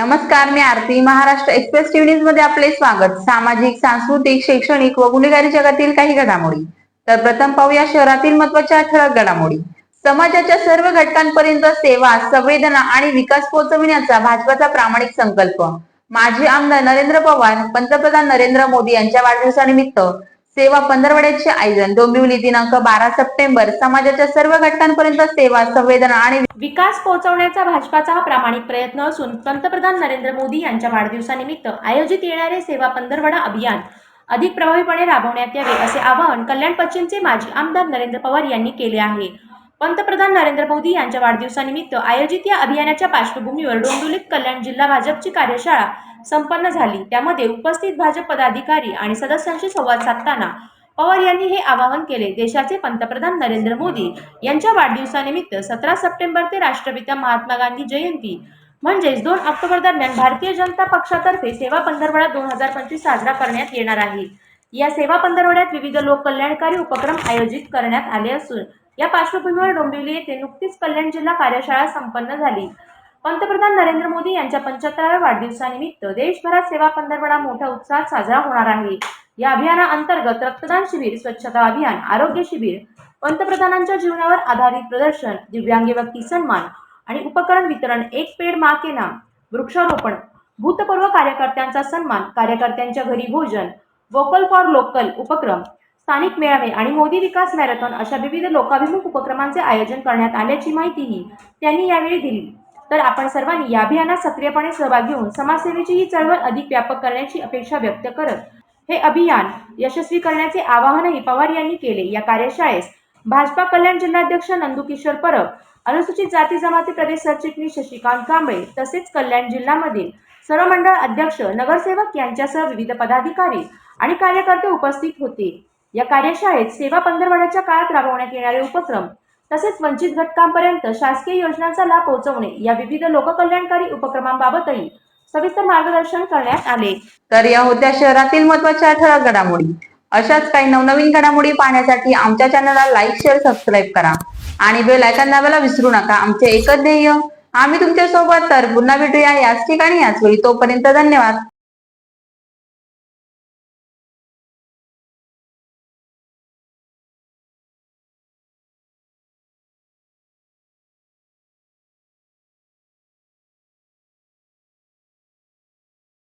नमस्कार मी Aarti. Maharashtra express TV न्यूजमध्ये आपले स्वागत. सामाजिक सांस्कृतिक शैक्षणिक व गुन्हेगारी जगातील काही घडामोडी. तर प्रथम पाहूया शहरातील महत्त्वाच्या ठळक घडामोडी. समाजाच्या सर्व घटकांपर्यंत सेवा संवेदना आणि विकास पोहोचविण्याचा भाजपाचा प्रामाणिक संकल्प. माजी आमदार नरेंद्र पवार पंतप्रधान नरेंद्र मोदी यांच्या वाढदिवसानिमित्त सेवा पंधरवड्याचे आयोजन डोंबिवली दिनांक बारा सप्टेंबर समाजाच्या सर्व घटकांपर्यंत सेवा संवेदना आणि विकास पोहोचवण्याचा भाजपाचा हा प्रामाणिक प्रयत्न असून पंतप्रधान नरेंद्र मोदी यांच्या वाढदिवसानिमित्त आयोजित येणारे सेवा पंधरवडा अभियान अधिक प्रभावीपणे राबवण्यात यावे असे आवाहन कल्याण पश्चिमचे माजी आमदार नरेंद्र पवार यांनी केले आहे. पंतप्रधान नरेंद्र मोदी यांच्या वाढदिवसानिमित्त आयोजित या अभियानाच्या पार्श्वभूमीवर डोंबिवलीत कल्याण जिल्हा भाजपची कार्यशाळा संपन्न झाली. त्यामध्ये उपस्थित भाजप पदाधिकारी आणि सदस्यांशी संवाद साधताना पवार यांनी हे आवाहन केले. देशाचे पंतप्रधान नरेंद्र मोदी यांच्या वाढदिवसानिमित्त सतरा सप्टेंबर ते राष्ट्रपिता महात्मा गांधी जयंती म्हणजेच दोन ऑक्टोबर दरम्यान भारतीय जनता पक्षातर्फे सेवा पंधरवडा दोन हजार पंचवीस साजरा करण्यात येणार आहे. या सेवा पंधरवड्यात विविध लोक कल्याणकारी उपक्रम आयोजित करण्यात आले असून या पार्श्वभूमीवर डोंबिवली येथे नुकतीच कल्याण जिल्हा कार्यशाळा संपन्न झाली. पंतप्रधान नरेंद्र मोदी यांच्या पंच्याहत्तराव्या वाढदिवसानिमित्त देशभरात सेवा पंधरवडा मोठ्या उत्साहात साजरा होणार आहे. या अभियानाअंतर्गत रक्तदान शिबिर स्वच्छता अभियान आरोग्य शिबिर पंतप्रधानांच्या जीवनावर आधारित प्रदर्शन दिव्यांग व्यक्ती सन्मान आणि उपकरण वितरण एक पेड मा के नाम वृक्षारोपण भूतपूर्व कार्यकर्त्यांचा सन्मान कार्यकर्त्यांच्या घरी भोजन वोकल फॉर लोकल उपक्रम स्थानिक मेळावे आणि मोदी विकास मॅरेथॉन अशा विविध लोकाभिमुख उपक्रमांचे आयोजन करण्यात आल्याची माहितीही त्यांनी यावेळी दिली. तर आपण सर्वांनी या अभियानात सक्रियपणे सहभाग घेऊन समाजसेवेची ही चळवळ अधिक व्यापक करण्याची अपेक्षा व्यक्त करत हे अभियान यशस्वी करण्याचे आवाहनही पवार यांनी केले. या कार्यशाळेस भाजपा कल्याण जिल्हाध्यक्ष नंदुकिशोर परब अनुसूचित जाती जमाती प्रदेश सरचिटणीस शशिकांत कांबळे तसेच कल्याण जिल्ह्यामधील सर्व मंडळ अध्यक्ष नगरसेवक यांच्यासह विविध पदाधिकारी आणि कार्यकर्ते उपस्थित होते. या कार्यशाळेत सेवा पंधरवड्याच्या काळात राबवण्यात येणारे उपक्रम तसेच वंचित घटकांपर्यंत शासकीय योजनांचा लाभ पोहोचवणे या विविध लोककल्याणकारी उपक्रमांबाबतही सविस्तर मार्गदर्शन करण्यात आले. तर या होत्या शहरातील महत्त्वाच्या ठळक घडामोडी. अशाच काही नवनवीन घडामोडी पाहण्यासाठी आमच्या चॅनलला लाईक शेअर सबस्क्राईब करा. आणि बेल आयकॉन दाबायला विसरू नका. आमचे एकच ध्येय आम्ही तुमच्यासोबत तर पुन्हा भेटूया याच ठिकाणी याच वेळी तोपर्यंत धन्यवाद.